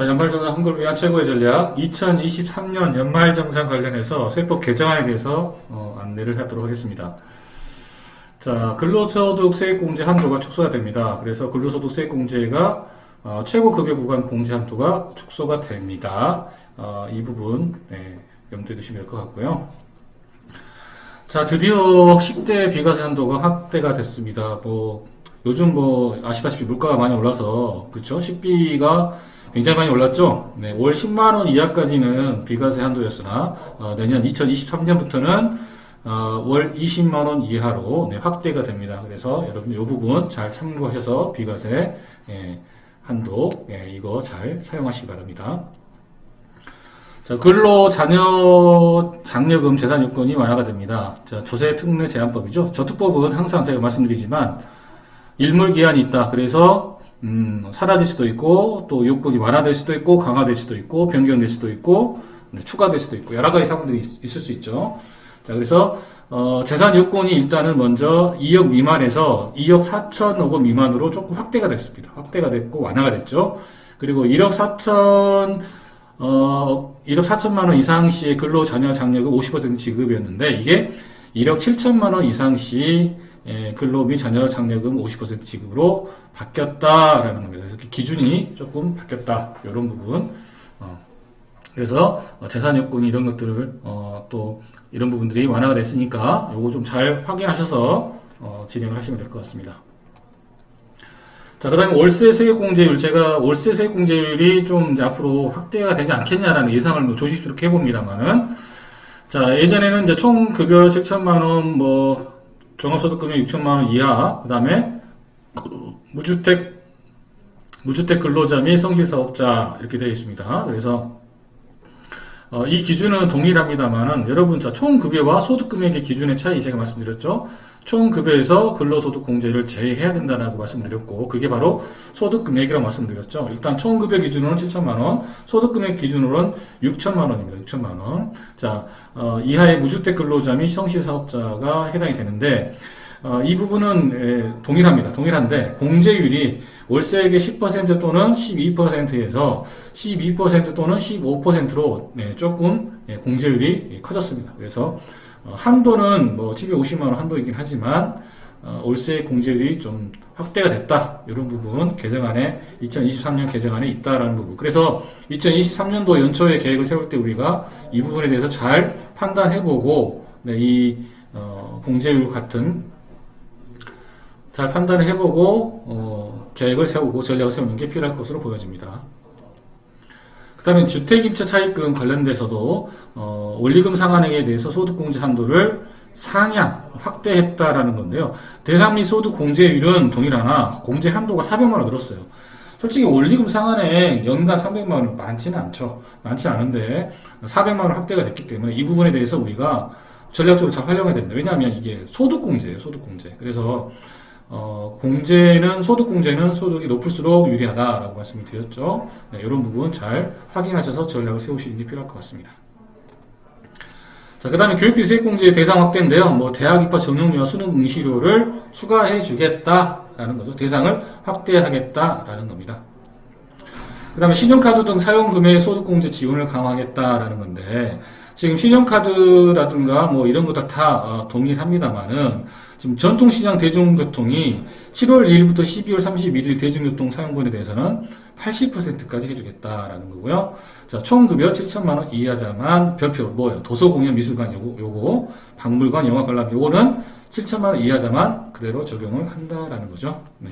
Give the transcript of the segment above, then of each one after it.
자, 연말정산 한국을 위한 최고의 전략 2023년 연말정산 관련해서 세법 개정안에 대해서 어, 안내를 하도록 하겠습니다. 자, 근로소득 세액공제 한도가 축소가 됩니다. 그래서 근로소득 세액공제가 어, 최고 급여 구간 공제 한도가 축소가 됩니다. 어, 이 부분 네, 염두에 두시면 될 것 같고요. 자, 드디어 10대 비과세 한도가 확대가 됐습니다. 뭐 요즘 뭐 아시다시피 물가가 많이 올라서 그렇죠? 식비가 굉장히 많이 올랐죠. 네, 월 10만 원 이하까지는 비과세 한도였으나 어, 내년 2023년부터는 어, 월 20만 원 이하로 네, 확대가 됩니다. 그래서 여러분 이 부분 잘 참고하셔서 비과세 예, 한도 예, 이거 잘 사용하시기 바랍니다. 자, 근로 자녀 장려금 재산 요건이 완화가 됩니다. 자, 조세 특례 제한법이죠. 저특법은 항상 제가 말씀드리지만 일물 기한이 있다. 그래서 음, 사라질 수도 있고 또 요건이 완화될 수도 있고 강화될 수도 있고 변경될 수도 있고 네, 추가될 수도 있고 여러 가지 상황들이 있, 있을 수 있죠. 자, 그래서 어, 재산 요건이 일단은 먼저 2억 미만에서 2억 4천억 원 미만으로 조금 확대가 됐습니다. 확대가 됐고 완화가 됐죠. 그리고 1억 4천 어, 1억 4천만 원 이상 시의 근로 자녀 장려금 50% 지급이었는데 이게 1억 7천만 원 이상 시 예, 근로 및 자녀 장려금 50% 지급으로 바뀌었다라는 겁니다. 그래서 기준이 조금 바뀌었다. 이런 부분. 어, 그래서 어, 재산 요건 이런 것들을 어, 또 이런 부분들이 완화가 됐으니까 요거 좀 잘 확인하셔서 어, 진행을 하시면 될 것 같습니다. 자, 그 다음에 월세 세액공제율. 제가 월세 세액공제율이 좀 앞으로 확대가 되지 않겠냐라는 예상을 뭐 조심스럽게 해봅니다만은. 자, 예전에는 이제 총 급여 7천만원, 뭐, 종합소득금액 6천만 원 이하, 그 다음에 무주택, 무주택 근로자 및 성실사업자 이렇게 되어 있습니다. 그래서 어, 이 기준은 동일합니다만은 여러분 자 총급여와 소득금액의 기준의 차이 제가 말씀드렸죠. 총급여에서 근로소득 공제를 제외해야 된다라고 말씀드렸고 그게 바로 소득금액이라고 말씀드렸죠. 일단 총급여 기준으로는 7천만 원, 소득금액 기준으로는 6천만 원입니다. 6천만 원. 자 어, 이하의 무주택 근로자 및 성실사업자가 해당이 되는데 어, 이 부분은 에, 동일합니다. 동일한데 공제율이 월세액의 10% 또는 12%에서 12% 또는 15%로 네, 조금 예, 공제율이 커졌습니다. 그래서 어, 한도는 뭐 750만 원 한도이긴 하지만 어, 월세 공제율이 좀 확대가 됐다. 이런 부분 개정안에 2023년 개정안에 있다라는 부분. 그래서 2023년도 연초에 계획을 세울 때 우리가 이 부분에 대해서 잘 판단해보고 네, 이 어, 공제율 같은 잘 판단을 해보고 어, 계획을 세우고 전략을 세우는 게 필요할 것으로 보여집니다. 그 다음에 주택임차 차익금 관련돼서도 어, 원리금 상한액에 대해서 소득공제 한도를 상향 확대했다라는 건데요. 대상 및 소득공제율은 동일하나 공제 한도가 400만 원 늘었어요. 솔직히 원리금 상한액 연간 300만 원 많지는 않죠. 많지 않은데 400만 원 확대가 됐기 때문에 이 부분에 대해서 우리가 전략적으로 잘 활용해야 됩니다. 왜냐하면 이게 소득공제예요. 소득공제. 그래서 어, 공제는 소득 공제는 소득이 높을수록 유리하다라고 말씀을 드렸죠. 네, 이런 부분 잘 확인하셔서 전략을 세우시는 게 필요할 것 같습니다. 자, 그 다음에 교육비 세액공제 대상 확대인데요. 뭐, 대학 입학 전형료와 수능 응시료를 추가해 주겠다라는 거죠. 대상을 확대하겠다라는 겁니다. 그 다음에 신용카드 등 사용금액 소득공제 지원을 강화하겠다라는 건데, 지금 신용카드라든가 뭐 이런 거다 어, 동일합니다만은 지금 전통시장 대중교통이 7월 1일부터 12월 31일 대중교통 사용분에 대해서는 80%까지 해주겠다라는 거고요. 자, 총급여 7천만 원 이하자만 별표 뭐요? 도서공연 미술관 요거, 요거 박물관 영화 관람 요거는 7천만 원 이하자만 그대로 적용을 한다라는 거죠. 네.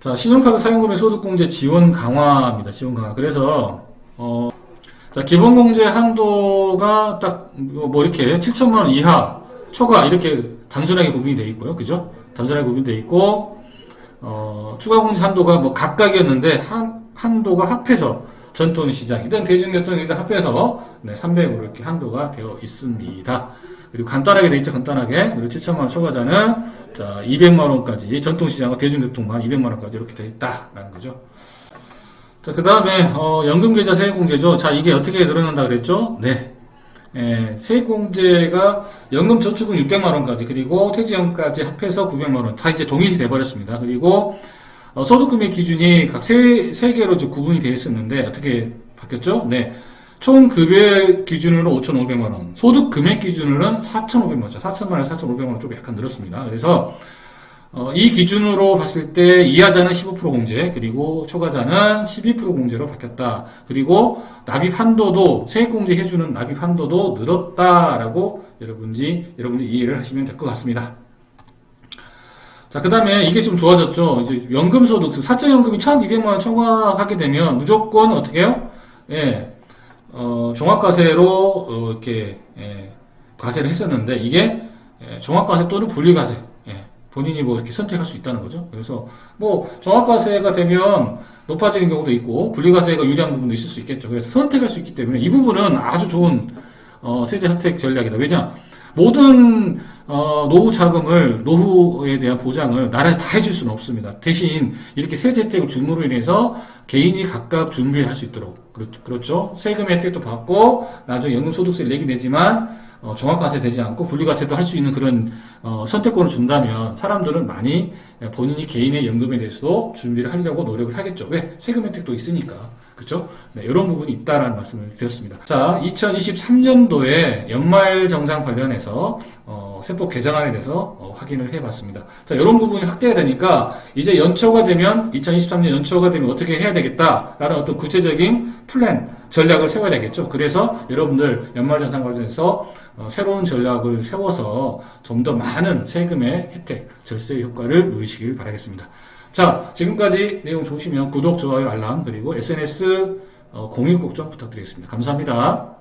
자, 신용카드 사용금의 소득공제 지원 강화입니다. 지원 강화. 그래서 어, 자, 기본 공제 한도가 딱, 뭐, 이렇게 7천만 원 이하, 초과, 이렇게 단순하게 구분이 되어 있고요. 그죠? 단순하게 구분이 되어 있고, 어, 추가 공제 한도가 뭐 각각이었는데, 한, 한도가 합해서 전통 시장이든 대중교통이든 합해서, 네, 300으로 이렇게 한도가 되어 있습니다. 그리고 간단하게 되어 있죠, 간단하게. 그리고 7천만 원 초과자는, 자, 200만 원까지, 전통 시장과 대중교통만 200만 원까지 이렇게 되어 있다라는 거죠. 자, 그 다음에, 어, 연금계좌 세액공제죠. 자, 이게 어떻게 늘어난다 그랬죠? 네. 예, 세액공제가 연금 저축은 600만 원까지, 그리고 퇴직연까지 합해서 900만 원. 다 이제 동일시 돼버렸습니다. 그리고, 어, 소득금액 기준이 각 세, 세 개로 구분이 되어 있었는데 어떻게 바뀌었죠? 네. 총 급여 기준으로 5,500만 원, 소득 금액 기준으로는 4,500만 원, 4천만 원에서 4,500만 원 좀 약간 늘었습니다. 그래서 어, 이 기준으로 봤을 때 이하자는 15% 공제, 그리고 초과자는 12% 공제로 바뀌었다. 그리고 납입 한도도 세액 공제 해주는 납입 한도도 늘었다라고 여러분이 여러분들이 이해를 하시면 될 것 같습니다. 자, 그 다음에 이게 좀 좋아졌죠. 이제 연금소득, 사적연금이 1,200만 원 청구하게 되면 무조건 어떻게 해요? 예, 어, 종합과세로, 어, 이렇게, 예, 과세를 했었는데, 이게, 예, 종합과세 또는 분리과세, 예, 본인이 뭐 이렇게 선택할 수 있다는 거죠. 그래서, 뭐, 종합과세가 되면 높아지는 경우도 있고, 분리과세가 유리한 부분도 있을 수 있겠죠. 그래서 선택할 수 있기 때문에 이 부분은 아주 좋은, 어, 세제 혜택 전략이다. 왜냐? 모든 어, 노후 자금을 노후에 대한 보장을 나라에서 다 해줄 수는 없습니다. 대신 이렇게 세제 혜택을 줌으로 인해서 개인이 각각 준비할 수 있도록 그렇, 그렇죠. 세금 혜택도 받고 나중에 연금소득세를 내긴 내지만 어, 종합과세 되지 않고 분리과세도 할 수 있는 그런 어, 선택권을 준다면 사람들은 많이 본인이 개인의 연금에 대해서도 준비를 하려고 노력을 하겠죠. 왜? 세금 혜택도 있으니까. 그렇죠? 네, 이런 부분이 있다라는 말씀을 드렸습니다. 자, 2023년도에 연말 정산 관련해서 어, 세법 개정안에 대해서 어, 확인을 해봤습니다. 자, 이런 부분이 확대가 되니까 이제 연초가 되면 2023년 연초가 되면 어떻게 해야 되겠다라는 어떤 구체적인 플랜 전략을 세워야 되겠죠. 그래서 여러분들 연말 정산 관련해서 어, 새로운 전략을 세워서 좀 더 많은 세금의 혜택, 절세 효과를 누리시길 바라겠습니다. 자, 지금까지 내용 좋으시면 구독, 좋아요, 알람, 그리고 SNS 어, 공유 꼭좀 부탁드리겠습니다. 감사합니다.